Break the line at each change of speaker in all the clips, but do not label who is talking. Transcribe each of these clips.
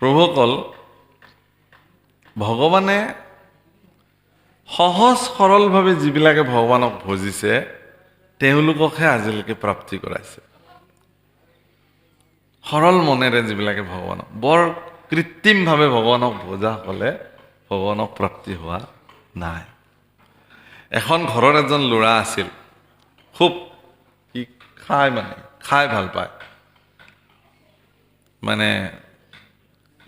প্ৰভুসকল ভগৱানে সহজ সৰলভাৱে যিবিলাকে ভগৱানক ভজিছে তেওঁলোককহে আজিলৈকে প্ৰাপ্তি কৰাইছে। সৰল মনেৰে যিবিলাকে ভগৱানক বৰ কৃত্ৰিমভাৱে ভগৱানক ভজাসকলে ভগৱানক প্ৰাপ্তি হোৱা নাই। এখন ঘৰত এজন ল'ৰা আছিল খুব সি খাই মানে খাই ভাল পায়। মানে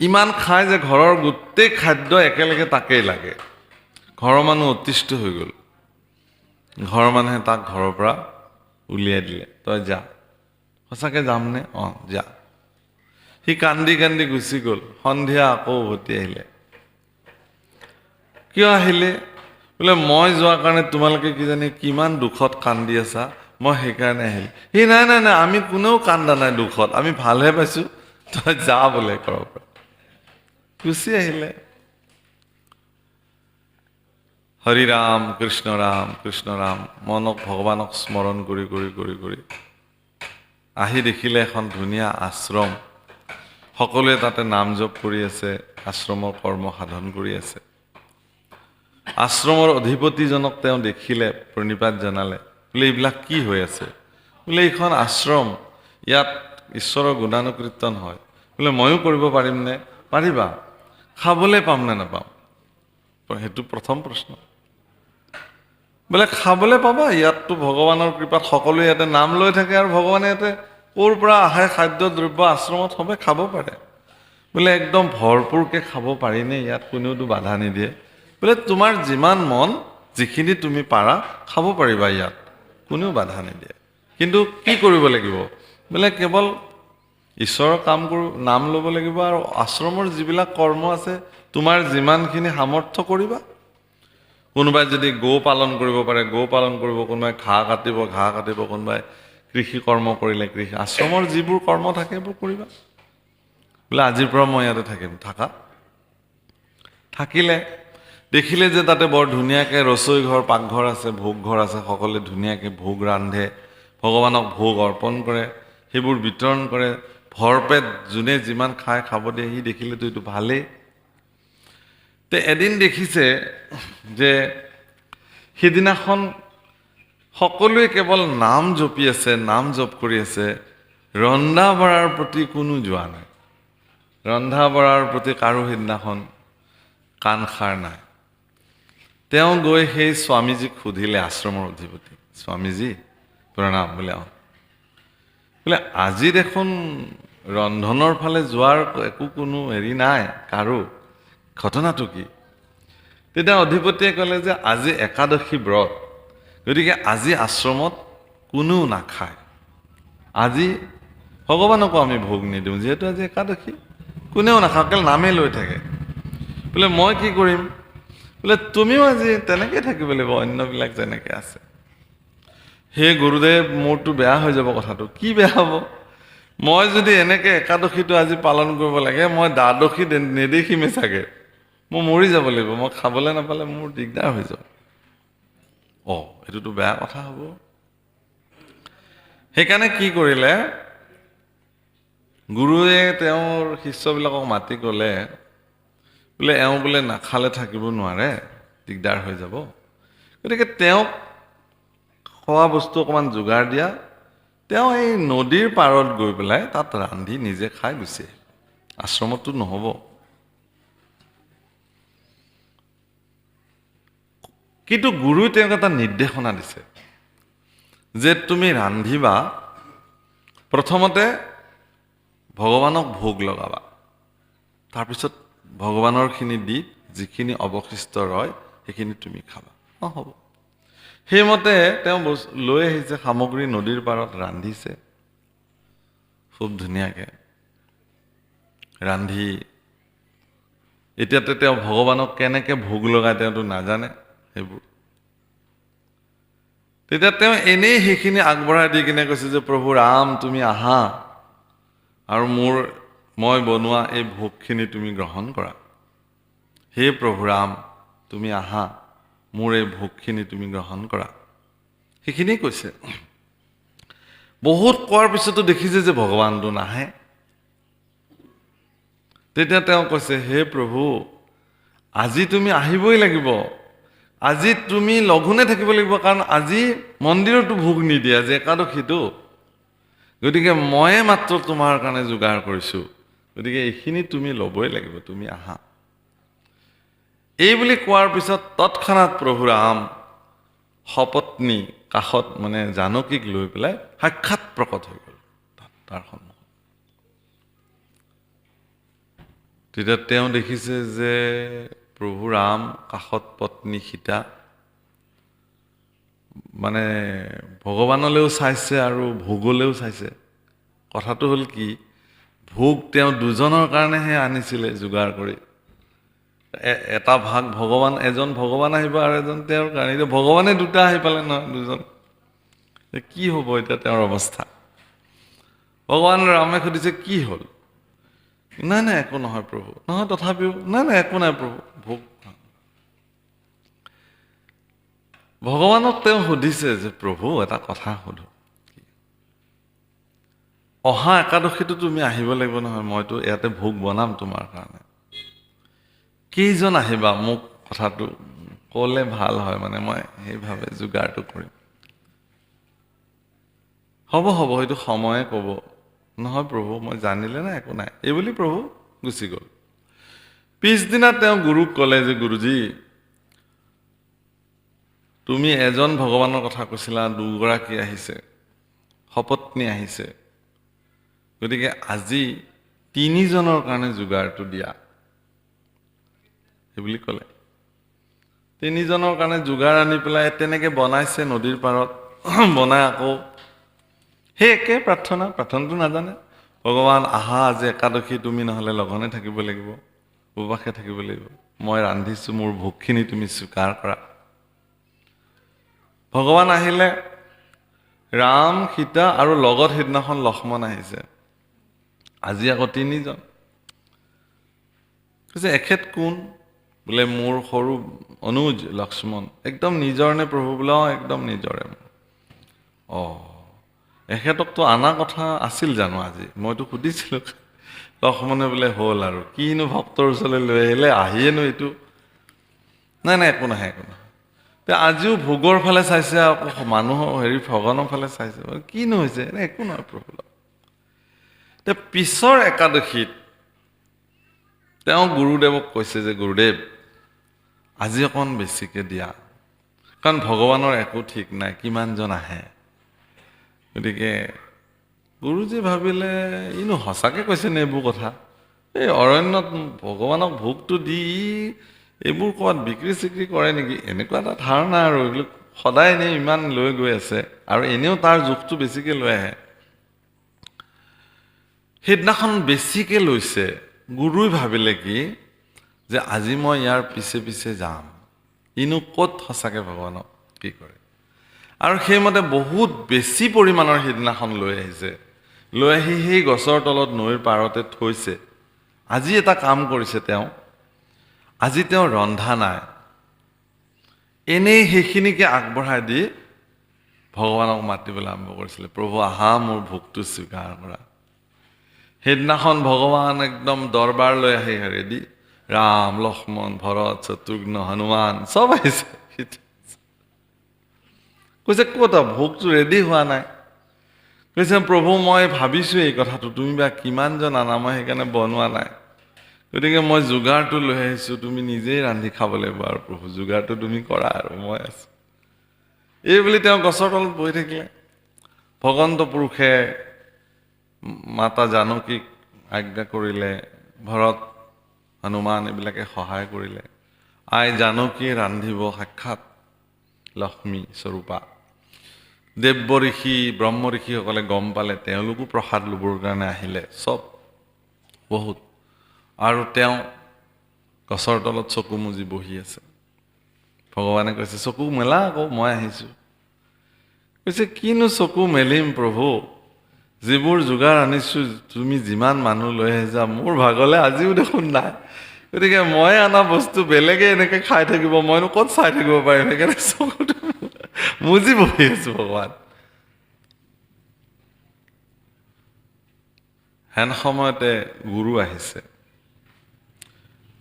ইমান খায় যে ঘৰৰ গোটেই খাদ্য একেলগে তাকেই লাগে। ঘৰৰ মানুহ অতিষ্ঠ হৈ গ'ল। ঘৰৰ মানুহে তাক ঘৰৰ পৰা উলিয়াই দিলে। তই যা। সঁচাকৈ যামনে? অঁ যা। সি কান্দি কান্দি গুচি গ'ল। সন্ধিয়া আকৌ উভতি আহিলে। কিয় আহিলে? বোলে মই যোৱাৰ কাৰণে তোমালোকে কিজানি কিমান দুখত কান্দি আছা? মই সেইকাৰণে আহিলোঁ। সি নাই নাই নাই আমি কোনেও কান্দা নাই দুখত। আমি ভালহে পাইছোঁ। তই যা বোলে ঘৰৰ পৰা। গুচি আহিলে হৰি ৰাম কৃষ্ণ ৰাম কৃষ্ণ ৰাম মনক ভগৱানক স্মৰণ কৰি কৰি কৰি কৰি আহি দেখিলে এখন ধুনীয়া আশ্ৰম। সকলোৱে তাতে নাম জপ কৰি আছে আশ্ৰমৰ কৰ্ম সাধন কৰি আছে। আশ্ৰমৰ অধিপতিজনক তেওঁ দেখিলে প্ৰণিপাত জনালে বোলে এইবিলাক কি হৈ আছে? বোলে এইখন আশ্ৰম ইয়াত ঈশ্বৰৰ গুণানুকীৰ্তন হয়। বোলে ময়ো কৰিব পাৰিমনে? পাৰিবা। খাবলৈ পাম নে নাপাম? সেইটো প্ৰথম প্ৰশ্ন। বোলে খাবলৈ পাবা ইয়াততো ভগৱানৰ কৃপাত সকলোৱে ইয়াতে নাম লৈ থাকে আৰু ভগৱানে ইয়াতে ক'ৰ পৰা আহে খাদ্য দ্ৰব্য আশ্ৰমত সবে খাব পাৰে। বোলে একদম ভৰপূৰকৈ খাব পাৰিনে ইয়াত কোনেওতো বাধা নিদিয়ে। বোলে তোমাৰ যিমান মন যিখিনি তুমি পাৰা খাব পাৰিবা ইয়াত। কোনেও বাধা নিদিয়ে। কিন্তু কি কৰিব লাগিব? বোলে কেৱল ঈশ্বৰৰ কাম কৰোঁ নাম ল'ব লাগিব আৰু আশ্ৰমৰ যিবিলাক কৰ্ম আছে তোমাৰ যিমানখিনি সামৰ্থ্য কৰিবা। কোনোবাই যদি গৌ পালন কৰিব পাৰে গৌ পালন কৰিব কোনোবাই ঘাঁহ কাটিব ঘাঁহ কাটিব কোনোবাই কৃষি কৰ্ম কৰিলে কৃষি আশ্ৰমৰ যিবোৰ কৰ্ম থাকে সেইবোৰ কৰিবা। বোলে আজিৰ পৰা মই ইয়াতে থাকিম থাকা। থাকিলে দেখিলে যে তাতে বৰ ধুনীয়াকৈ ৰচৈ ঘৰ পাকঘৰ আছে ভোগ ঘৰ আছে সকলোৱে ধুনীয়াকৈ ভোগ ৰান্ধে ভগৱানক ভোগ অৰ্পণ কৰে সেইবোৰ বিতৰণ কৰে ভৰপেট যোনে যিমান খাই খাব দিয়ে সি দেখিলেতো এইটো ভালেই। তে এদিন দেখিছে যে সিদিনাখন সকলোৱে কেৱল নাম জপি আছে নাম জপ কৰি আছে ৰন্ধা বঢ়াৰ প্ৰতি কোনো যোৱা নাই। ৰন্ধা বঢ়াৰ প্ৰতি কাৰো সিদিনাখন কাণ সাৰ নাই। তেওঁ গৈ সেই স্বামীজীক সুধিলে আশ্ৰমৰ অধিপতি স্বামীজী প্ৰণাম বোলে অঁ বোলে আজি দেখোন ৰন্ধনৰ ফালে যোৱাৰ একো কোনো হেৰি নাই কাৰো। ঘটনাটো কি? তেতিয়া অধিপতিয়ে ক'লে যে আজি একাদশী ব্ৰত গতিকে আজি আশ্ৰমত কোনেও নাখায়। আজি ভগৱানকো আমি ভোগ নিদিওঁ যিহেতু আজি একাদশী। কোনেও নাখাওঁ কেৱল নামেই লৈ থাকে। বোলে মই কি কৰিম? বোলে তুমিও আজি তেনেকৈ থাকিব লাগিব অন্যবিলাক যেনেকৈ আছে। সেই গুৰুদেৱ মোৰতো বেয়া হৈ যাব কথাটো। কি বেয়া হ'ব? মই যদি এনেকৈ একাদশীটো আজি পালন কৰিব লাগে, মই দ্বাদশী নেদেখিমেই চাগে। মই মৰি যাব লাগিব, মই খাবলৈ নাপালে মোৰ দিগদাৰ হৈ যাব। অঁ, এইটোতো বেয়া কথা হ'ব। সেইকাৰণে কি কৰিলে, গুৰুৱে তেওঁৰ শিষ্যবিলাকক মাতি ক'লে, বোলে এওঁ বোলে নাখালে থাকিব নোৱাৰে, দিগদাৰ হৈ যাব। গতিকে তেওঁক খোৱা বস্তু অকণমান যোগাৰ দিয়া। তেওঁ এই নদীৰ পাৰত গৈ পেলাই তাত ৰান্ধি নিজে খাই গুচি আহিল। আশ্ৰমততো নহ'ব। কিন্তু গুৰুৱে তেওঁক এটা নিৰ্দেশনা দিছে যে তুমি ৰান্ধিবা প্ৰথমতে ভগৱানক ভোগ লগাবা। তাৰপিছত ভগৱানৰখিনি দি যিখিনি অৱশিষ্ট ৰয় সেইখিনি তুমি খাবা। অঁ হ'ব সেইমতে তেওঁ লৈ আহিছে সামগ্ৰী নদীৰ পাৰত ৰান্ধিছে। খুব ধুনীয়াকৈ। ৰান্ধি এতিয়াতে তেওঁ ভগৱানক কেনেকৈ ভোগ লগায় তেওঁতো নাজানে সেইবোৰ। তেতিয়া তেওঁ এনেই সেইখিনি আগবঢ়াই দি কিনে কৈছে যে প্ৰভু ৰাম তুমি আহা আৰু মোৰ মই বনোৱা এই ভোগখিনি তুমি গ্ৰহণ কৰা। হে প্ৰভু ৰাম তুমি আহা। মোৰ ভোগখিনি তুমি গ্ৰহণ কৰা। সেইখিনিয়ে কৈছে। বহুত কোৱাৰ পিছতো দেখিছে যে ভগৱানটো নাহে। তেতিয়া তেওঁ কৈছে, হে প্ৰভু, আজি তুমি আহিবই লাগিব। আজি তুমি লঘোণে থাকিব লাগিব, কাৰণ আজি মন্দিৰতো ভোগ নিদিয়ে আজি একাদশীটো। গতিকে ময়ে মাত্ৰ তোমাৰ কাৰণে যোগাৰ কৰিছোঁ। গতিকে এইখিনি তুমি ল'বই লাগিব, তুমি আহা। এই বুলি কোৱাৰ পিছত তৎক্ষণাত প্ৰভু ৰাম সপত্নী কাষত মানে জানকীক লৈ পেলাই সাক্ষাৎ প্ৰকট হৈ গ'ল তাৰ সন্মুখত। তেতিয়া তেওঁ দেখিছে যে প্ৰভু ৰাম কাষত পত্নী সীতা মানে ভগৱানলৈও চাইছে আৰু ভোগলৈও চাইছে। কথাটো হ'ল কি ভোগ তেওঁ দুজনৰ কাৰণেহে আনিছিলে যোগাৰ কৰি। এটা ভাগ ভগৱান এজন ভগৱান আহিব আৰু এজন তেওঁৰ কাৰণে। এতিয়া ভগৱানে দুটা আহি পালে নহয় দুজন। কি হ'ব এতিয়া তেওঁৰ অৱস্থা? ভগৱান ৰামে সুধিছে কি হ'ল? নাই নাই একো নহয় প্ৰভু। নহয় তথাপিও নাই নাই একো নাই প্ৰভু। ভোগ ভগৱানক তেওঁ সুধিছে যে প্ৰভু এটা কথা সোধো। অহা একাদশীটো তুমি আহিব লাগিব নহয় মইতো ইয়াতে ভোগ বনাম তোমাৰ কাৰণে। কেইজন আহিবা মোক কথাটো ক'লে ভাল হয় মানে মই সেইভাৱে যোগাৰটো কৰিম। হ'ব হ'ব সেইটো সময়ে ক'ব। নহয় প্ৰভু মই জানিলে না একো নাই? এই বুলি প্ৰভু গুচি গ'ল। পিছদিনা তেওঁ গুৰুক ক'লে যে গুৰুজী তুমি এজন ভগৱানৰ কথা কৈছিলা দুগৰাকী আহিছে সপত্নী আহিছে। গতিকে আজি তিনিজনৰ কাৰণে যোগাৰটো দিয়া। বুলি ক'লে। তিনিজনৰ কাৰণে যোগাৰ আনি পেলাই তেনেকৈ বনাইছে নদীৰ পাৰত বনাই আকৌ। সেই একে প্ৰাৰ্থনা প্ৰাৰ্থনাটো নাজানে। ভগৱান আহা আজি একাদশী তুমি নহ'লে লঘনে থাকিব লাগিব উপবাসে থাকিব লাগিব। মই ৰান্ধিছোঁ মোৰ ভোগখিনি তুমি স্বীকাৰ কৰা। ভগৱান আহিলে ৰাম সীতা আৰু লগত সিদিনাখন লক্ষ্মণ আহিছে। আজি আকৌ তিনিজন। কৈছে এখেত কোন? বোলে মোৰ সৰু অনুজ লক্ষ্মণ একদম নিজৰ নে প্ৰভু বোলে? অঁ একদম নিজৰে অঁ এখেতকতো অনা কথা আছিল জানো আজি? মইতো সুধিছিলোঁ লক্ষ্মণে বোলে হ'ল আৰু কিনো ভক্তৰ ওচৰলৈ লৈ আহিলে আহিয়েনো এইটো? নাই নাই একো নাহে একো নহয় আজিও ভোগৰ ফালে চাইছে আকৌ মানুহৰ হেৰি ভগৱানৰ ফালে চাইছে। কিনো হৈছে? এনে একো নহয় প্ৰভু তে পিছৰ একাদশীত তেওঁ গুৰুদেৱক কৈছে যে গুৰুদেৱ আজি অকণ বেছিকৈ দিয়া। কাৰণ ভগৱানৰ একো ঠিক নাই কিমানজন আহে? গতিকে গুৰুজী ভাবিলে ইনো সঁচাকৈ কৈছে নে এইবোৰ কথা? এই অৰণ্যত ভগৱানক ভোগটো দি এইবোৰ ক'ৰবাত বিক্ৰী চিক্ৰী কৰে নেকি? এনেকুৱা এটা ধাৰণা আৰু এইবিলাক সদায় এনেই ইমান লৈ গৈ আছে আৰু এনেও তাৰ জোখটো বেছিকৈ লৈ আহে। সেইদিনাখন বেছিকৈ লৈছে। গুৰুই ভাবিলে কি যে আজি মই ইয়াৰ পিছে পিছে যাম। ইনো ক'ত সঁচাকৈ ভগৱানক কি কৰে? আৰু সেইমতে বহুত বেছি পৰিমাণৰ সেইদিনাখন লৈ আহিছে। লৈ আহি সেই গছৰ তলত নৈৰ পাৰতে থৈছে। আজি এটা কাম কৰিছে তেওঁ। আজি তেওঁ ৰন্ধা নাই। এনেই সেইখিনিকে আগবঢ়াই দি ভগৱানক মাতিবলৈ আৰম্ভ কৰিছিলে। প্ৰভু আহা মোৰ ভোগটো স্বীকাৰ কৰা। সেইদিনাখন ভগৱান একদম দৰবাৰ লৈ আহি ৰেডি ৰাম লক্ষ্মণ ভৰত শত্ৰুঘ্ন হনুমান চব আহিছে। কৈছে ক'ত আৰু ভোগটো ৰেডি হোৱা নাই। কৈছে প্ৰভু মই ভাবিছোঁ এই কথাটো। তুমি বা কিমানজন আনা মই সেইকাৰণে বনোৱা নাই। গতিকে মই যোগাৰটো লৈ আহিছোঁ। তুমি নিজেই ৰান্ধি খাব লাগিব আৰু প্ৰভু। যোগাৰটো তুমি কৰা আৰু মই আছোঁ। এই বুলি তেওঁ গছৰ তলত বহি থাকিলে। ভগৱন্ত পুৰুষে মাতা জানকীক আজ্ঞা কৰিলে ভৰত হনুমান এইবিলাকে সহায় কৰিলে। আই জানকীয়ে ৰান্ধিব সাক্ষাৎ লক্ষ্মী স্বৰূপা। দেৱ ঋষি ব্ৰহ্ম ঋষিসকলে গম পালে তেওঁলোকো প্ৰসাদ ল'বৰ কাৰণে আহিলে চব বহুত। আৰু তেওঁ গছৰ তলত চকু মুজি বহি আছে। ভগৱানে কৈছে চকু মেলা আকৌ মই আহিছোঁ। কৈছে কিনো চকু মেলিম প্ৰভু? যিবোৰ যোগাৰ আনিছোঁ তুমি যিমান মানুহ লৈ আহিছা মোৰ ভাগলৈ আজিও দেখোন নাই। গতিকে মই অনা বস্তু বেলেগে এনেকৈ খাই থাকিব মইনো ক'ত চাই থাকিব পাৰিম? সেইকাৰণে চকুটো মুজি বহি আছোঁ ভগৱান। হেন সময়তে গুৰু আহিছে।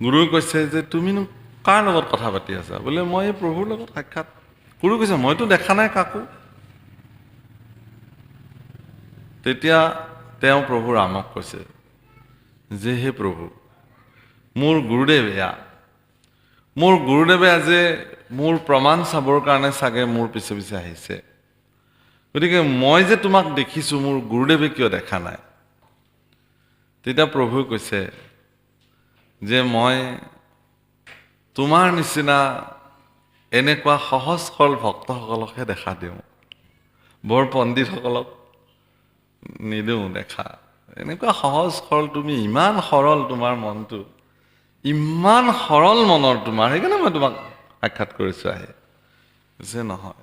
গুৰুৱে কৈছে যে তুমিনো কাৰ লগত কথা পাতি আছা? বোলে মই এই প্ৰভুৰ লগত সাক্ষাৎ গুৰু কৈছে মইতো দেখা নাই কাকো। তেতিয়া তেওঁ প্ৰভু ৰামক কৈছে যে হে প্ৰভু মোৰ গুৰুদেৱ এয়া। মোৰ গুৰুদেৱে আজি মোৰ প্ৰমাণ চাবৰ কাৰণে চাগে মোৰ পিছে পিছে আহিছে। গতিকে মই যে তোমাক দেখিছোঁ মোৰ গুৰুদেৱে কিয় দেখা নাই? তেতিয়া প্ৰভুৱে কৈছে যে মই তোমাৰ নিচিনা এনেকুৱা সহজ সৰল ভক্তসকলকহে দেখা দিওঁ। বৰ পণ্ডিতসকলক নিদিওঁ দেখা। এনেকুৱা সহজ সৰল তুমি ইমান সৰল তোমাৰ মনটো। ইমান সৰল মনৰ তোমাৰ সেইকাৰণে মই তোমাক সাক্ষাৎ কৰিছোঁ আহি। যে নহয়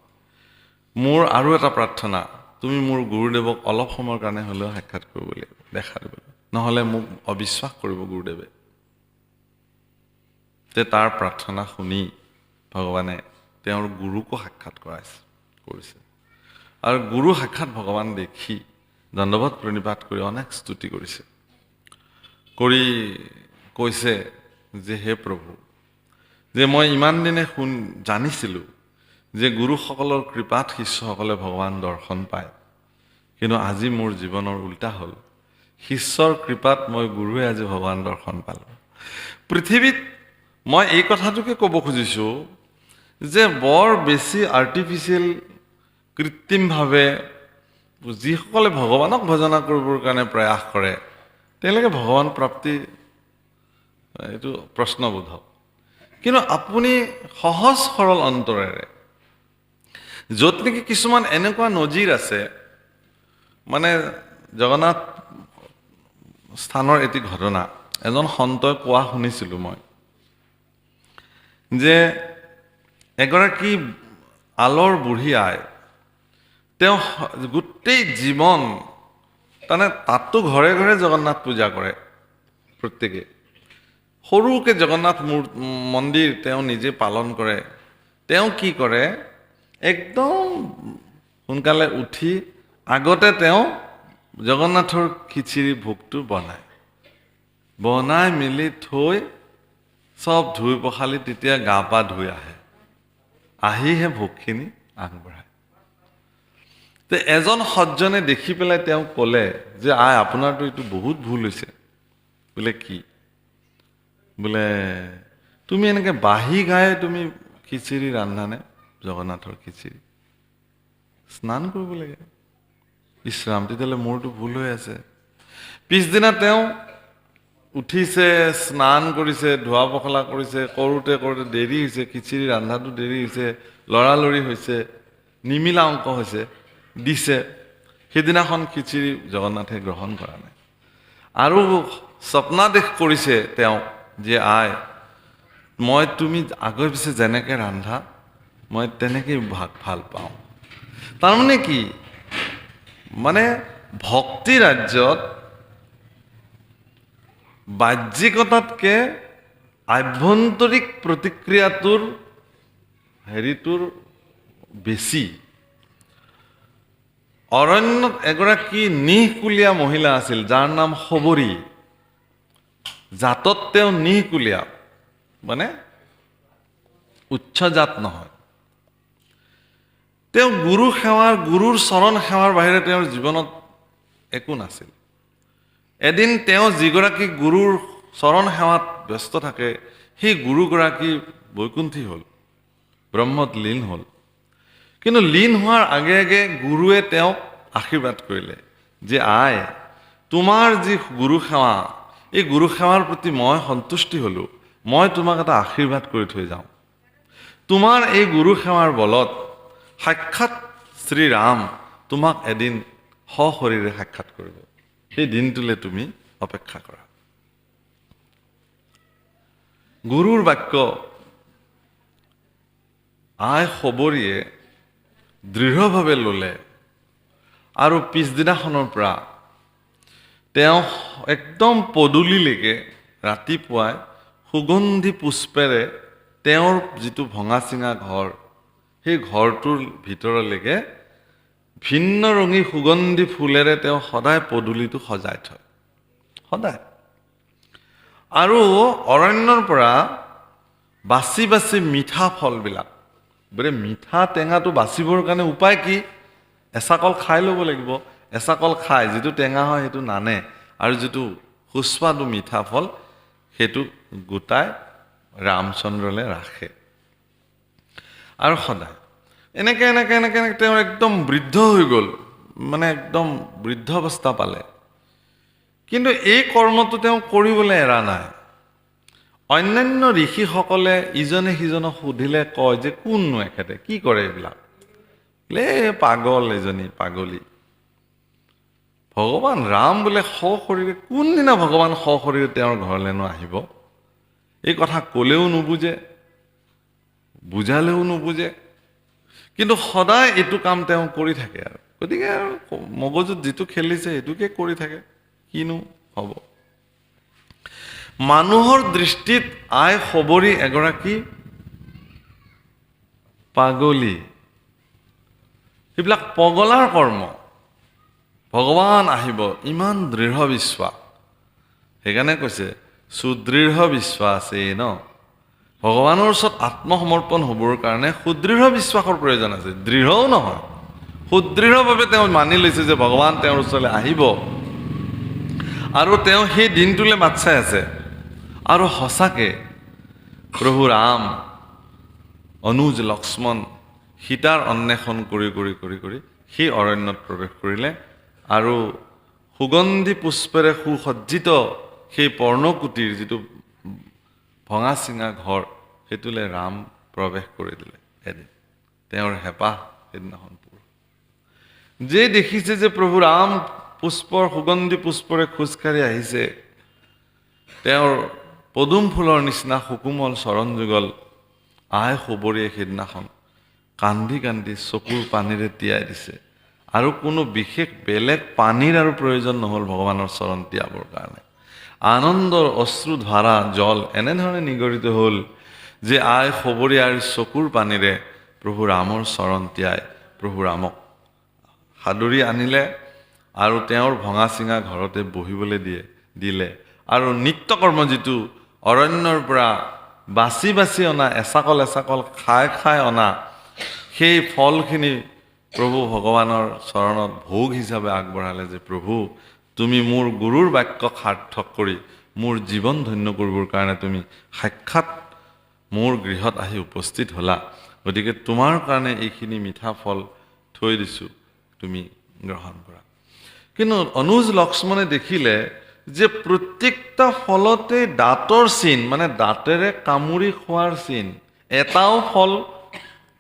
মোৰ আৰু এটা প্ৰাৰ্থনা তুমি মোৰ গুৰুদেৱক অলপ সময়ৰ কাৰণে হ'লেও সাক্ষাৎ কৰিব লাগিব দেখা দিব। লাগিব নহ'লে মোক অবিশ্বাস কৰিব গুৰুদেৱে। তে তাৰ প্ৰাৰ্থনা শুনি ভগৱানে তেওঁৰ গুৰুকো সাক্ষাৎ কৰাইছে কৰিছে। আৰু গুৰু সাক্ষাৎ ভগৱান দেখি দণ্ডৱত প্ৰণিপাত কৰি অনেক স্তুতি কৰিছে। কৰি কৈছে যে হে প্ৰভু যে মই ইমান দিনে শুন জানিছিলোঁ যে গুৰুসকলৰ কৃপাত শিষ্যসকলে ভগৱান দৰ্শন পায়। কিন্তু আজি মোৰ জীৱনৰ উল্টা হ'ল। শিষ্যৰ কৃপাত মই গুৰুৱে আজি ভগৱান দৰ্শন পালোঁ। পৃথিৱীত মই এই কথাটোকে ক'ব খুজিছোঁ যে বৰ বেছি আৰ্টিফিচিয়েল কৃত্ৰিমভাৱে যিসকলে ভগৱানক ভজনা কৰিবৰ কাৰণে প্ৰয়াস কৰে তেওঁলোকে ভগৱান প্ৰাপ্তি এইটো প্ৰশ্নবোধক। কিন্তু আপুনি সহজ সৰল অন্তৰেৰে য'ত নেকি কিছুমান এনেকুৱা নজিৰ আছে মানে জগন্নাথ স্থানৰ এটি ঘটনা এজন সন্তই কোৱা শুনিছিলোঁ মই যে এগৰাকী আলৰ বুঢ়ী আই তেওঁ গোটেই জীৱন তাৰমানে তাততো ঘৰে ঘৰে জগন্নাথ পূজা কৰে প্ৰত্যেকে। সৰুকৈ জগন্নাথ মূৰ, মন্দিৰ তেওঁ নিজে পালন কৰে। তেওঁ কি কৰে? একদম সোনকালে উঠি আগতে তেওঁ জগন্নাথৰ খিচিৰি ভোগটো বনায়। বনাই মেলি থৈ চব ধুই পখালি তেতিয়া গা পা ধুই আহে। আহিহে ভোগখিনি আগবঢ়ায়। তে এজন সজ্জনে দেখি পেলাই তেওঁক ক'লে যে আই আপোনাৰতো এইটো বহুত ভুল হৈছে। বোলে কি? বোলে তুমি এনেকৈ বাঁহী গাই তুমি খিচিৰি ৰান্ধানে? জগন্নাথৰ খিচিৰি। স্নান কৰিব লাগে। ইছৰাম তেতিয়াহ'লে মোৰতো ভুল হৈ আছে। পিছদিনা তেওঁ উঠিছে স্নান কৰিছে ধোৱা পখলা কৰিছে কৰোঁতে কৰোঁতে দেৰি হৈছে খিচিৰি ৰান্ধাটো দেৰি হৈছে লৰালৰি হৈছে নিমিলা অংক হৈছে। দিছে, সেইদিনাখন খিচিৰি জগন্নাথে গ্ৰহণ কৰা নাই। আৰু স্বপ্নাদেশ কৰিছে তেওঁ যে, আই, মই তুমি আগে পিছে যেনেকৈ ৰান্ধা, মই তেনেকেই ভাগ ভালো পাওঁ। তাৰমানে কি মানে ভক্তি ৰাজ্যত বাহ্যিকতাতকে আভ্যন্তৰিক প্ৰতিক্ৰিয়াটোৰ হেৰিটোৰ বেছি। অৰণ্যত এগৰাকী নিহকুলীয়া মহিলা আছিল, যাৰ নাম সবৰী জাতত তেওঁ নিহকুলীয়া মানে উচ্চ জাত নহয়। তেওঁ গুৰু সেৱাৰ, গুৰুৰ চৰণ সেৱাৰ বাহিৰে তেওঁৰ জীৱনত একো নাছিল। এদিন তেওঁ যিগৰাকী গুৰুৰ চৰণ সেৱাত ব্যস্ত থাকে, সেই গুৰুগৰাকী বৈকুণ্ঠী হ'ল, ব্ৰহ্মত লীন হ'ল। কিন্তু লীন হোৱাৰ আগে আগে গুৰুৱে তেওঁক আশীৰ্বাদ কৰিলে যে আই তোমাৰ যি গুৰু সেৱা এই গুৰু সেৱাৰ প্ৰতি মই সন্তুষ্টি হ'লোঁ। মই তোমাক এটা আশীৰ্বাদ কৰি থৈ যাওঁ। তোমাৰ এই গুৰু সেৱাৰ বলত সাক্ষাৎ শ্ৰীৰাম তোমাক এদিন সশৰীৰে সাক্ষাৎ কৰিব। সেই দিনটোলৈ তুমি অপেক্ষা কৰা। গুৰুৰ বাক্য আই সবৰীয়ে দৃঢ়ভাৱে ল'লে। আৰু পিছদিনাখনৰ পৰা তেওঁ একদম পদূলিলৈকে ৰাতিপুৱাই সুগন্ধি পুষ্পেৰে তেওঁৰ যিটো ভঙা চিঙা ঘৰ সেই ঘৰটোৰ ভিতৰলৈকে ভিন্ন ৰঙী সুগন্ধি ফুলেৰে তেওঁ সদায় পদূলিটো সজাই থয়। সদায়। আৰু অৰণ্যৰ পৰা বাছি বাছি মিঠা ফলবিলাক বোলে মিঠা টেঙাটো বাচিবৰ কাৰণে উপায় কি? এচাকল খাই ল'ব লাগিব। এচাকল খাই যিটো টেঙা হয় সেইটো নানে আৰু যিটো সুস্বাদু মিঠা ফল সেইটো গোটাই ৰামচন্দ্ৰলৈ ৰাখে। আৰু সদায় এনেকে এনেকে এনেকে এনেকে তেওঁ একদম বৃদ্ধ হৈ গ'ল। মানে একদম বৃদ্ধ অৱস্থা পালে। কিন্তু এই কৰ্মটো তেওঁ কৰিবলৈ এৰা নাই। অন্যান্য ঋষিসকলে ইজনে সিজনক সুধিলে কয় যে কোননো এখেতে? কি কৰে এইবিলাক? বোলে "এই পাগল এজনী পাগলী। ভগৱান ৰাম বোলে সশৰীৰে কোনদিনা ভগৱান সশৰীৰে তেওঁৰ ঘৰলৈনো আহিব? এই কথা ক'লেও নুবুজে বুজালেও নুবুজে। কিন্তু সদায় এইটো কাম তেওঁ কৰি থাকে আৰু। গতিকে আৰু মগজুত যিটো খেলিছে সেইটোকে কৰি থাকে। কিনো হ'ব? মানুহৰ দৃষ্টিত আই সবৰী এগৰাকী পাগলী। সেইবিলাক পগলাৰ কৰ্ম। ভগৱান আহিব ইমান দৃঢ় বিশ্বাস। সেইকাৰণে কৈছে সুদৃঢ় বিশ্বাসে ন? ভগৱানৰ ওচৰত আত্মসমৰ্পণ হ'বৰ কাৰণে সুদৃঢ় বিশ্বাসৰ প্ৰয়োজন আছে। দৃঢ়ও নহয়। সুদৃঢ়ভাৱে তেওঁ মানি লৈছে যে ভগৱান তেওঁৰ ওচৰলৈ আহিব। আৰু তেওঁ সেই দিনটোলৈ বাট চাই আছে। আৰু সঁচাকে প্ৰভু ৰাম অনুজ লক্ষ্মণ সীতাৰ অন্বেষণ কৰি কৰি কৰি কৰি সেই অৰণ্যত প্ৰৱেশ কৰিলে আৰু সুগন্ধি পুষ্পেৰে সুসজ্জিত সেই পৰ্ণকুটিৰ যিটো ভঙা চিঙা ঘৰ সেইটোলৈ ৰাম প্ৰৱেশ কৰি দিলে এদিন। তেওঁৰ হেঁপাহ সেইদিনাখন পূৰ যে দেখিছে যে প্ৰভু ৰাম পুষ্পৰ সুগন্ধি পুষ্পৰে খোজকাঢ়ি আহিছে তেওঁৰ পদুম ফুলৰ নিচিনা সুকোমল চৰণ যুগল আই সবৰীয়ে সেইদিনাখন কান্দি কান্দি চকুৰ পানীৰে তিয়াই দিছে। আৰু কোনো বিশেষ বেলেগ পানীৰ আৰু প্ৰয়োজন নহ'ল ভগৱানৰ চৰণ তিয়াবৰ কাৰণে। আনন্দৰ অশ্ৰুধাৰা জল এনেধৰণে নিগৰিত হ'ল যে আই সবৰীয়াৰ চকুৰ পানীৰে প্ৰভু ৰামৰ চৰণ তিয়াই প্ৰভু ৰামক সাদৰি আনিলে আৰু তেওঁৰ ভঙা চিঙা ঘৰতে বহিবলৈ দিয়ে দিলে। আৰু নিত্যকৰ্ম যিটো অৰণ্যৰ পৰা বাছি বাছি অনা এচাকল এচাকল খাই খাই অনা সেই ফলখিনি প্ৰভু ভগৱানৰ চৰণত ভোগ হিচাপে আগবঢ়ালে যে প্ৰভু তুমি মোৰ গুৰুৰ বাক্য সাৰ্থক কৰি মোৰ জীৱন ধন্য কৰিবৰ কাৰণে তুমি সাক্ষাৎ মোৰ গৃহত আহি উপস্থিত হ'লা। গতিকে তোমাৰ কাৰণে এইখিনি মিঠা ফল থৈ দিছোঁ তুমি গ্ৰহণ কৰা। কিন্তু অনুজ লক্ষ্মণে দেখিলে যে প্ৰত্যেকটা ফলতে দাঁতৰ চিন মানে দাঁতেৰে কামুৰি খোৱাৰ চিন, এটাও ফল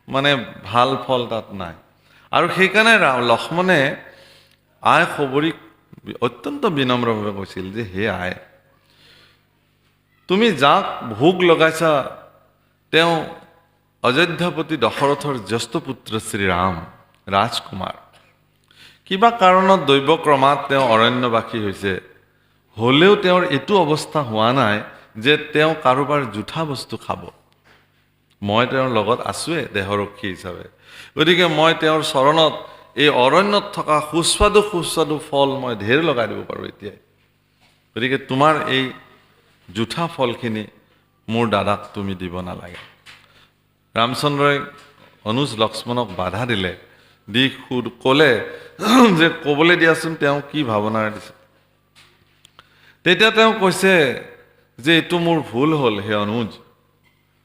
মানে ভালো ফল তাত নাই। আৰু সেইকাৰণে লক্ষ্মণে আই সবৰীক অত্যন্ত বিনম্ৰভাৱে কৈছিল যে, হে আই, তুমি যাক ভোগ লগাইছা, তেওঁ অযোধ্যাপতি দশৰথৰ জ্যেষ্ঠ পুত্ৰ শ্ৰীৰাম, ৰাজকুমাৰ। কিবা কাৰণত দৈৱক্ৰমাত তেওঁ অৰণ্যবাসী হৈছে। হ'লেও তেওঁৰ এইটো অৱস্থা হোৱা নাই যে তেওঁ কাৰোবাৰ জুঠা বস্তু খাব। মই তেওঁৰ লগত আছোৱে দেহৰক্ষী হিচাপে। গতিকে মই তেওঁৰ চৰণত এই অৰণ্যত থকা সুস্বাদু সুস্বাদু ফল মই ঢেৰ লগাই দিব পাৰোঁ এতিয়াই। গতিকে তোমাৰ এই জুঠা ফলখিনি মোৰ দাদাক তুমি দিব নালাগে। ৰামচন্দ্ৰই অনুজ লক্ষ্মণক বাধা দিলে। দি সুদ ক'লে যে ক'বলৈ দিয়াচোন তেওঁ কি ভাৱনাৰে দিছে? তেতিয়া তেওঁ কৈছে যে এইটো মোৰ ভুল হ'ল হে অনুজ।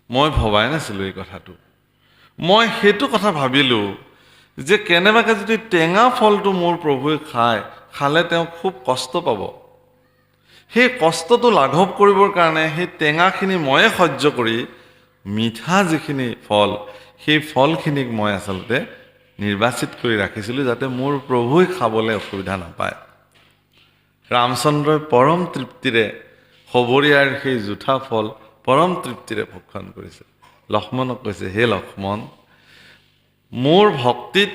মই ভবাই নাছিলোঁ এই কথাটো। মই সেইটো কথা ভাবিলোঁ যে কেনেবাকৈ যদি টেঙা ফলটো মোৰ প্ৰভুৱে খায় খালে তেওঁ খুব কষ্ট পাব। সেই কষ্টটো লাঘৱ কৰিবৰ কাৰণে সেই টেঙাখিনি ময়ে সহ্য কৰি মিঠা যিখিনি ফল সেই ফলখিনিক মই আচলতে নিৰ্বাচিত কৰি ৰাখিছিলোঁ যাতে মোৰ প্ৰভুৱে খাবলৈ অসুবিধা নাপায়। ৰামচন্দ্ৰই পৰম তৃপ্তিৰে সবৰীয়াৰ সেই জুঠা ফল পৰম তৃপ্তিৰে ভক্ষণ কৰিছে। লক্ষ্মণক কৈছে হে লক্ষ্মণ মোৰ ভক্তিত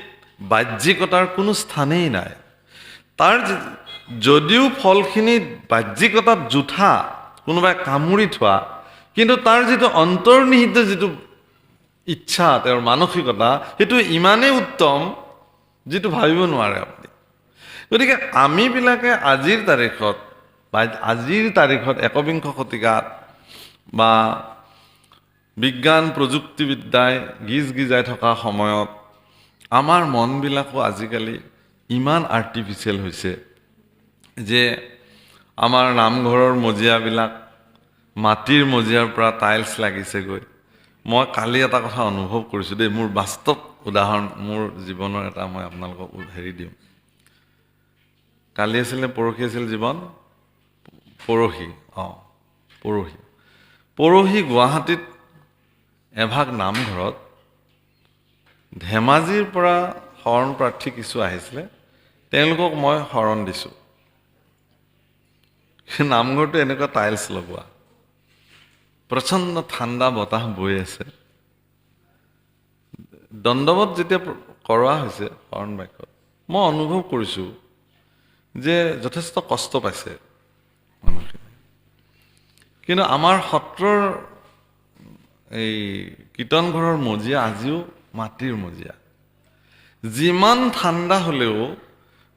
বাহ্যিকতাৰ কোনো স্থানেই নাই। তাৰ যদিও ফলখিনি বাহ্যিকতাত জুঠা কোনোবাই কামুৰি থোৱা কিন্তু তাৰ যিটো অন্তৰ্নিহিত যিটো ইচ্ছা তেওঁৰ মানসিকতা সেইটো ইমানেই উত্তম যিটো ভাবিব নোৱাৰে আপুনি। গতিকে আমিবিলাকে আজিৰ তাৰিখত বা আজিৰ তাৰিখত একবিংশ শতিকাত বা বিজ্ঞান প্ৰযুক্তিবিদ্যাই গীজ গিজাই থকা সময়ত আমাৰ মনবিলাকো আজিকালি ইমান আৰ্টিফিচিয়েল হৈছে যে আমাৰ নামঘৰৰ মজিয়াবিলাক মাটিৰ মজিয়াৰ পৰা টাইলছ লাগিছেগৈ। মই কালি এটা কথা অনুভৱ কৰিছোঁ দেই মোৰ বাস্তৱ উদাহৰণ মোৰ জীৱনৰ এটা মই আপোনালোকক হেৰি দিওঁ। কালি আছিল নে পৰহি আছিল জীৱন? পৰহি অঁ পৰহি। পৰহি গুৱাহাটীত এভাগ নামঘৰত ধেমাজিৰ পৰা শৰণ প্ৰাৰ্থী কিছু আহিছিলে তেওঁলোকক মই শৰণ দিছোঁ। সেই নামঘৰটো এনেকুৱা টাইলছ লগোৱা। প্ৰচণ্ড ঠাণ্ডা বতাহ বৈ আছে। দণ্ডৱত যেতিয়া কৰোৱা হৈছে শৰণ বাক্যত মই অনুভৱ কৰিছোঁ যে যথেষ্ট কষ্ট পাইছে মানুহখিনি কিন্তু আমাৰ সত্ৰৰ এই কীৰ্তন ঘৰৰ মজিয়া আজিও মাটিৰ মজিয়া। যিমান ঠাণ্ডা হ'লেও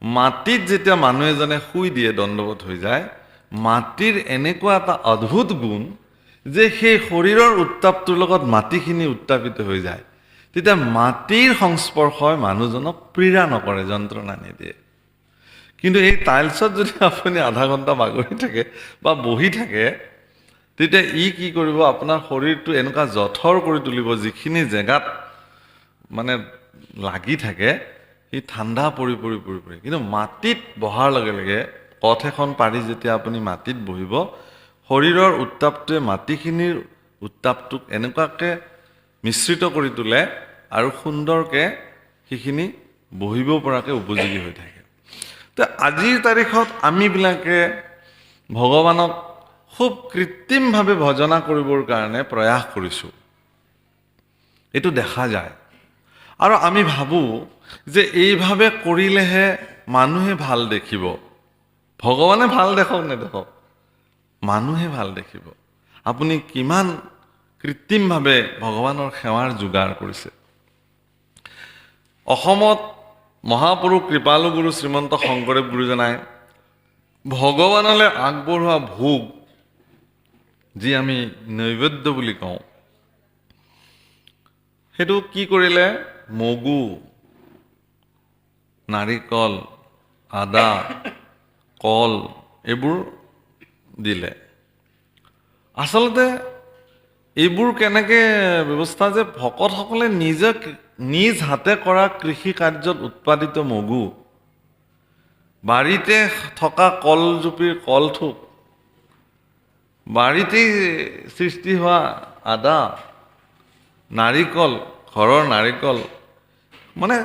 মাটিত যেতিয়া মানুহ এজনে শুই দিয়ে দণ্ডৱত হৈ যায় মাটিৰ এনেকুৱা এটা অদ্ভুত গুণ যে সেই শৰীৰৰ উত্তাপটোৰ লগত মাটিখিনি উত্তাপিত হৈ যায়। তেতিয়া মাটিৰ সংস্পৰ্শই মানুহজনক পীড়া নকৰে যন্ত্ৰণা নিদিয়ে। কিন্তু এই টাইলছত যদি আপুনি আধা ঘণ্টা বাগৰি থাকে বা বহি থাকে তেতিয়া ই কি কৰিব? আপোনাৰ শৰীৰটো এনেকুৱা জঠৰ কৰি তুলিব যিখিনি জেগাত মানে লাগি থাকে সি ঠাণ্ডা পৰি পৰি পৰি পৰি। কিন্তু মাটিত বহাৰ লগে লগে কঠ এখন পাৰি যেতিয়া আপুনি মাটিত বহিব শৰীৰৰ উত্তাপটোৱে মাটিখিনিৰ উত্তাপটোক এনেকুৱাকৈ মিশ্ৰিত কৰি তোলে আৰু সুন্দৰকৈ সেইখিনি বহিব পৰাকৈ উপযোগী হৈ থাকে। আজিৰ তাৰিখত আমিবিলাকে ভগৱানক খুব কৃত্ৰিমভাৱে ভজনা কৰিবৰ কাৰণে প্ৰয়াস কৰিছোঁ। এইটো দেখা যায়। আৰু আমি ভাবোঁ যে এইভাৱে কৰিলেহে মানুহে ভাল দেখিব। ভগৱানে ভাল দেখক নেদেখক মানুহে ভাল দেখিব। আপুনি কিমান কৃত্ৰিমভাৱে ভগৱানৰ সেৱাৰ যোগাৰ কৰিছে। অসমত মহাপুৰুষ কৃপালু গুৰু শ্ৰীমন্ত শংকৰদেৱ গুৰুজনাই ভগৱানলৈ আগবঢ়োৱা ভোগ যি আমি নৈবেদ্য বুলি কওঁ সেইটো কি কৰিলে? মগু নাৰিকল আদা কল এইবোৰ দিলে। আচলতে এইবোৰ কেনেকৈ ব্যৱস্থা যে ভকতসকলে নিজে নিজ হাতে কৰা কৃষি কাৰ্যত উৎপাদিত মগু, বাৰীতে থকা কলজুপিৰ কলথোক, বাৰীতেই সৃষ্টি হোৱা আদা, নাৰিকল, ঘৰৰ নাৰিকল মানে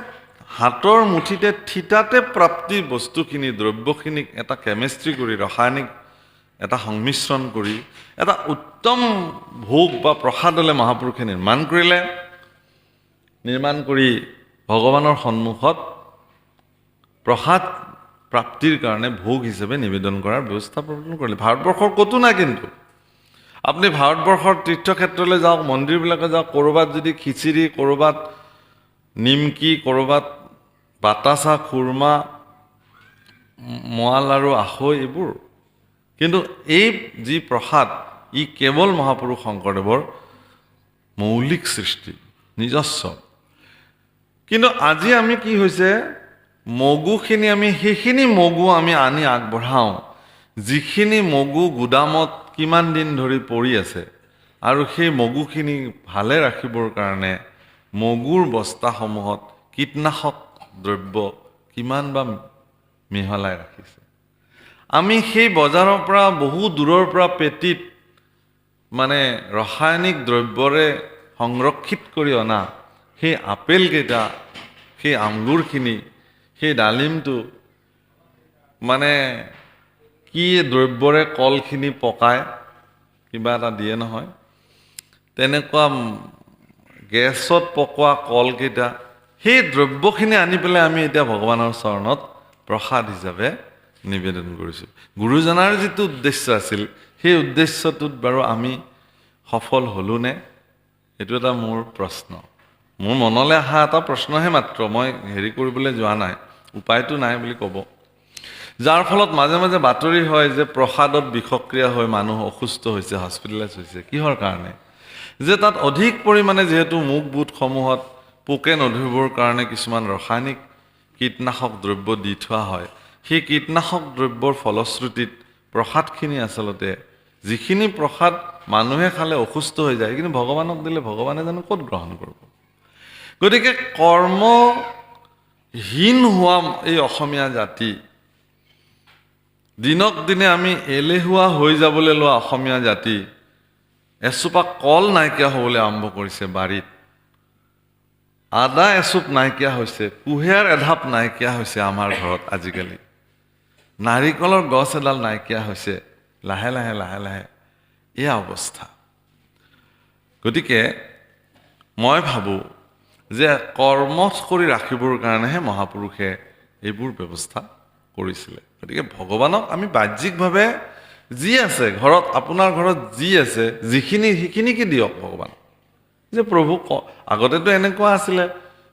হাতৰ মুঠিতে থিতাতে প্ৰাপ্তি বস্তুখিনি দ্ৰব্যখিনিক এটা কেমেষ্ট্ৰি কৰি, ৰাসায়নিক এটা সংমিশ্ৰণ কৰি এটা উত্তম ভোগ বা প্ৰসাদলৈ মহাপুৰুষে নিৰ্মাণ কৰিলে নিৰ্মাণ কৰি ভগৱানৰ সন্মুখত প্ৰসাদ প্ৰাপ্তিৰ কাৰণে ভোগ হিচাপে নিবেদন কৰাৰ ব্যৱস্থা প্ৰৱৰ্তন কৰিলে। ভাৰতবৰ্ষৰ ক'তো নাই কিন্তু। আপুনি ভাৰতবৰ্ষৰ তীৰ্থক্ষেত্ৰলৈ যাওক মন্দিৰবিলাকে যাওক ক'ৰবাত যদি খিচিৰি ক'ৰবাত নিমকি ক'ৰবাত বাটাচা খুৰমা মোৱাল আৰু আখৈ এইবোৰ কিন্তু এই যি প্ৰসাদ ই কেৱল মহাপুৰুষ শংকৰদেৱৰ মৌলিক সৃষ্টি নিজস্ব। কিন্তু আজি আমি কি হৈছে মগুখিনি আমি সেইখিনি মগু আমি আনি আগবঢ়াওঁ। যিখিনি মগু গুদামত কিমান দিন ধৰি পৰি আছে আৰু সেই মগুখিনি ভালে ৰাখিবৰ কাৰণে মগুৰ বস্তাসমূহত কীটনাশক দ্ৰব্য কিমান বা মিহলাই ৰাখিছে। আমি সেই বজাৰৰ পৰা বহু দূৰৰ পৰা পেটিত মানে ৰাসায়নিক দ্ৰব্যৰে সংৰক্ষিত কৰি অনা সেই আপেলকেইটা সেই আঙুৰখিনি সেই ডালিমটো মানে কি দ্ৰব্যৰে কলখিনি পকাই কিবা এটা দিয়ে নহয়। তেনেকুৱা গেছত পকোৱা কলকেইটা সেই দ্ৰব্যখিনি আনি পেলাই আমি এতিয়া ভগৱানৰ চৰণত প্ৰসাদ হিচাপে নিবেদন কৰিছোঁ। গুৰুজনাৰ যিটো উদ্দেশ্য আছিল সেই উদ্দেশ্যটোত বাৰু আমি সফল হ'লোনে? এইটো এটা মোৰ প্ৰশ্ন। মোৰ মনলৈ অহা এটা প্ৰশ্নহে মাত্ৰ মই হেৰি কৰিবলৈ যোৱা নাই উপায়টো নাই বুলি ক'ব। যাৰ ফলত মাজে মাজে বাতৰি হয় যে প্ৰসাদত বিষক্ৰিয়া হৈ মানুহ অসুস্থ হৈছে হস্পিটেলাইজ হৈছে কিহৰ কাৰণে? যে তাত অধিক পৰিমাণে যিহেতু মুখ বুটসমূহত পোকে নধৰিবৰ কাৰণে কিছুমান ৰাসায়নিক কীটনাশক দ্ৰব্য দি থোৱা হয়। সেই কীটনাশক দ্ৰব্যৰ ফলশ্ৰুতিত প্ৰসাদখিনি আচলতে যিখিনি প্ৰসাদ মানুহে খালে অসুস্থ হৈ যায় কিন্তু ভগৱানক দিলে ভগৱানে জানো ক'ত গ্ৰহণ কৰিব? গতিকে কৰ্মহীন হোৱা এই অসমীয়া জাতি দিনক দিনে আমি এলেহুৱা হৈ যাবলৈ লোৱা অসমীয়া জাতি এচোপা কল নাইকিয়া হ'বলৈ আৰম্ভ কৰিছে বাৰীত। আদা এচুপ নাইকিয়া হৈছে কুঁহিয়াৰ এধাপ নাইকিয়া হৈছে আমাৰ ঘৰত আজিকালি। নাৰিকলৰ গছ এডাল নাইকিয়া হৈছে। লাহে লাহে লাহে লাহে। এয়া অৱস্থা। গতিকে মই ভাবোঁ যে কৰ্ম কৰি ৰাখিবৰ কাৰণেহে মহাপুৰুষে এইবোৰ ব্যৱস্থা কৰিছিলে। গতিকে ভগৱানক আমি বাহ্যিকভাৱে যি আছে ঘৰত আপোনাৰ ঘৰত যি আছে যিখিনি সেইখিনিকে দিয়ক ভগৱান। যে প্ৰভু ক আগতেতো এনেকুৱা আছিলে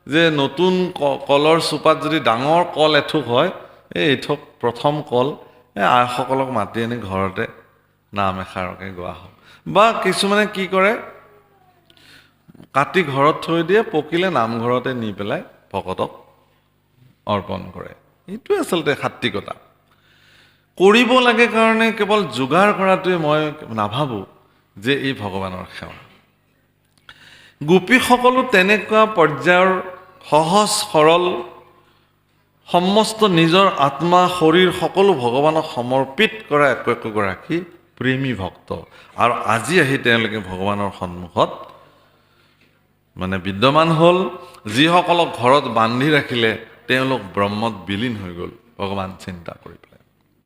যে নতুন ক- কলৰ চোপাত যদি ডাঙৰ কল এথোক হয় এই এথোক প্ৰথম কল এই আইসকলক মাতি আনি ঘৰতে নাম এষাৰকে গোৱা হয় বা কিছুমানে কি কৰে কাটি ঘৰত থৈ দিয়ে পকিলে নামঘৰতে নি পেলাই ভকতক অৰ্পণ কৰে। এইটোৱে আচলতে সাত্বিকতা। কৰিব লাগে কাৰণে কেৱল যোগাৰ কৰাটোৱে মই নাভাবোঁ যে এই ভগৱানৰ সেৱা। গোপীসকলো তেনেকুৱা পৰ্যায়ৰ সহজ সৰল সমস্ত নিজৰ আত্মা শৰীৰ সকলো ভগৱানক সমৰ্পিত কৰা একো একোগৰাকী প্ৰেমী ভক্ত। আৰু আজি আহি তেওঁলোকে ভগৱানৰ সন্মুখত মানে বিদ্যমান হ'ল। যিসকলক ঘৰত বান্ধি ৰাখিলে তেওঁলোক ব্ৰহ্মত বিলীন হৈ গ'ল। ভগৱান চিন্তা কৰি পেলাই